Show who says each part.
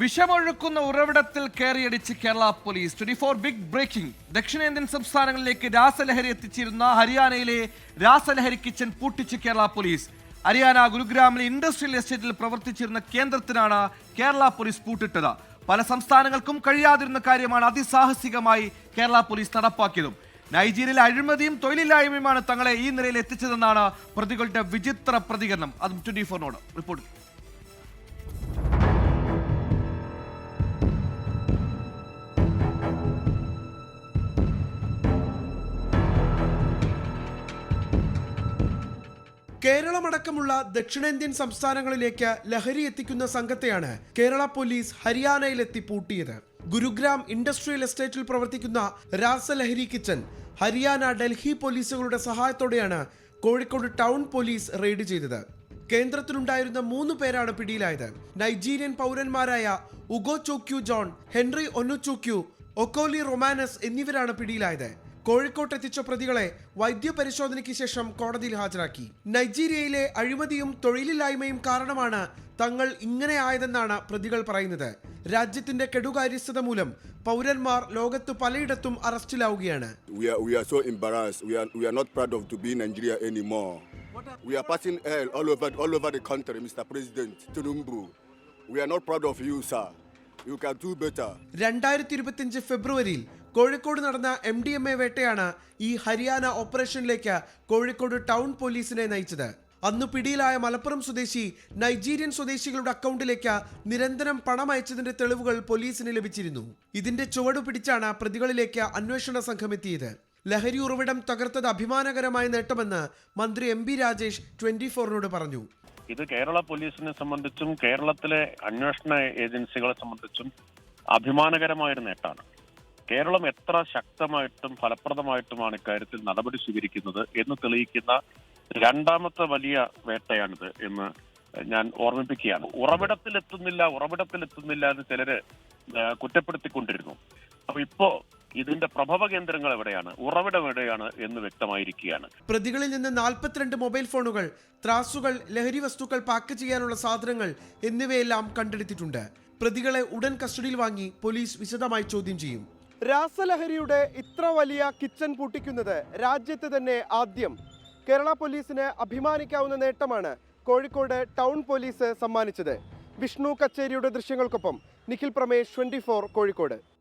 Speaker 1: വിഷമൊഴുക്കുന്ന ഉറവിടത്തിൽ കയറിയടിച്ച് Kerala police. Twenty four big breaking ദക്ഷിണേന്ത്യൻ സംസ്ഥാനങ്ങളിലേക്ക് രാസലഹരി എത്തിച്ചിരുന്ന ഹരിയാനയിലെ രാസലഹരി കിച്ചൻ പൂട്ടിച്ച് കേരള പോലീസ്. ഹരിയാന ഗുരുഗ്രാമിലെ ഇൻഡസ്ട്രിയൽ എസ്റ്റേറ്റിൽ പ്രവർത്തിച്ചിരുന്ന കേന്ദ്രത്തിനാണ് കേരള പോലീസ് പൂട്ടിട്ടത്. പല സംസ്ഥാനങ്ങൾക്കും കഴിയാതിരുന്ന കാര്യമാണ് അതിസാഹസികമായി കേരള പോലീസ് നടപ്പാക്കിയതും. നൈജീരിയയിലെ അഴിമതിയും തൊഴിലില്ലായ്മയുമാണ് തങ്ങളെ ഈ നിലയിൽ എത്തിച്ചതെന്നാണ് പ്രതികളുടെ വിചിത്ര പ്രതികരണം. അതും ട്വന്റി ഫോറിനോട് റിപ്പോർട്ട്
Speaker 2: കേരളമടക്കമുള്ള ദക്ഷിണേന്ത്യൻ സംസ്ഥാനങ്ങളിലേക്ക് ലഹരി എത്തിക്കുന്ന സംഘത്തെയാണ് കേരള പോലീസ് ഹരിയാനയിലെത്തി പൂട്ടിയത്. ഗുരുഗ്രാം ഇൻഡസ്ട്രിയൽ എസ്റ്റേറ്റിൽ പ്രവർത്തിക്കുന്ന രാസലഹരി കിച്ചൻ ഹരിയാന ഡൽഹി പോലീസുകളുടെ സഹായത്തോടെയാണ് കോഴിക്കോട് ടൗൺ പോലീസ് റെയ്ഡ് ചെയ്തത്. കേന്ദ്രത്തിലുണ്ടായിരുന്ന മൂന്ന് പേരാണ് പിടിയിലായത്. Nigerian പൗരന്മാരായ Ugo Chukwu John Henry Onuchukwu Okoli Romanus എന്നിവരാണ് പിടിയിലായത്. കോഴിക്കോട്ട് എത്തിച്ച പ്രതികളെ വൈദ്യപരിശോധനയ്ക്ക് ശേഷം കോടതിയിൽ ഹാജരാക്കി. നൈജീരിയയിലെ അഴിമതിയും തൊഴിലില്ലായ്മയും കാരണമാണ് തങ്ങൾ ഇങ്ങനെ ആയതെന്നാണ് പ്രതികൾ പറയുന്നത്. രാജ്യത്തിന്റെ കെടുകാര്യസ്ഥത മൂലം പൗരന്മാർ ലോകത്ത് പലയിടത്തും അറസ്റ്റിലാവുകയാണ്. രണ്ടായിരത്തി ഇരുപത്തിയഞ്ച് ഫെബ്രുവരിയിൽ കോഴിക്കോട് നടന്ന എം ഡി എം എ വേട്ടയാണ് ഈ ഹരിയാന ഓപ്പറേഷനിലേക്ക് കോഴിക്കോട് ടൗൺ പോലീസിനെ നയിച്ചത്. അന്ന് പിടിയിലായ മലപ്പുറം സ്വദേശി നൈജീരിയൻ സ്വദേശികളുടെ അക്കൗണ്ടിലേക്ക് നിരന്തരം പണം അയച്ചതിന്റെ തെളിവുകൾ പോലീസിന് ലഭിച്ചിരുന്നു. ഇതിന്റെ ചുവടു പിടിച്ചാണ് പ്രതികളിലേക്ക് അന്വേഷണ സംഘം എത്തിയത്. ലഹരി ഉറവിടം തകർത്തത് അഭിമാനകരമായ നേട്ടമെന്ന് മന്ത്രി എം ബി രാജേഷ് ട്വന്റി ഫോറിനോട് പറഞ്ഞു.
Speaker 3: ഇത് കേരള പോലീസിനെ സംബന്ധിച്ചും കേരളത്തിലെ അന്വേഷണ ഏജൻസികളെ സംബന്ധിച്ചും അഭിമാനകരമായൊരു നേട്ടമാണ്. കേരളം എത്ര ശക്തമായിട്ടും ഫലപ്രദമായിട്ടുമാണ് ഇക്കാര്യത്തിൽ നടപടി സ്വീകരിക്കുന്നത് എന്ന് തെളിയിക്കുന്ന രണ്ടാമത്തെ വലിയ വേട്ടയാണിത് എന്ന് ഞാൻ ഓർമ്മിപ്പിക്കുകയാണ്. ഉറവിടത്തിലെത്തുന്നില്ല ഉറവിടത്തിലെത്തുന്നില്ല എന്ന് ചിലര് കുറ്റപ്പെടുത്തിക്കൊണ്ടിരുന്നു. അപ്പൊ ഇപ്പോ ഇതിന്റെ പ്രഭവ കേന്ദ്രങ്ങൾ എവിടെയാണ് ഉറവിടം എവിടെയാണ് എന്ന് വ്യക്തമായിരിക്കുകയാണ്.
Speaker 2: പ്രതികളിൽ നിന്ന് നാൽപ്പത്തിരണ്ട് മൊബൈൽ ഫോണുകൾ ത്രാസുകൾ ലഹരി വസ്തുക്കൾ പാക്ക് ചെയ്യാനുള്ള സാധനങ്ങൾ എന്നിവയെല്ലാം കണ്ടെടുത്തിട്ടുണ്ട്. പ്രതികളെ ഉടൻ കസ്റ്റഡിയിൽ വാങ്ങി പോലീസ് വിശദമായി ചോദ്യം ചെയ്യും. രാസലഹരിയുടെ ഇത്ര വലിയ കിച്ചൺ പൂട്ടിക്കുന്നത് രാജ്യത്ത് തന്നെ ആദ്യം. കേരള പോലീസിന് അഭിമാനിക്കാവുന്ന നേട്ടമാണ് കോഴിക്കോട് ടൗൺ പോലീസ് സമ്മാനിച്ചത്. വിഷ്ണു കച്ചേരിയുടെ ദൃശ്യങ്ങൾക്കൊപ്പം നിഖിൽ പ്രമേഷ് ട്വന്റി കോഴിക്കോട്.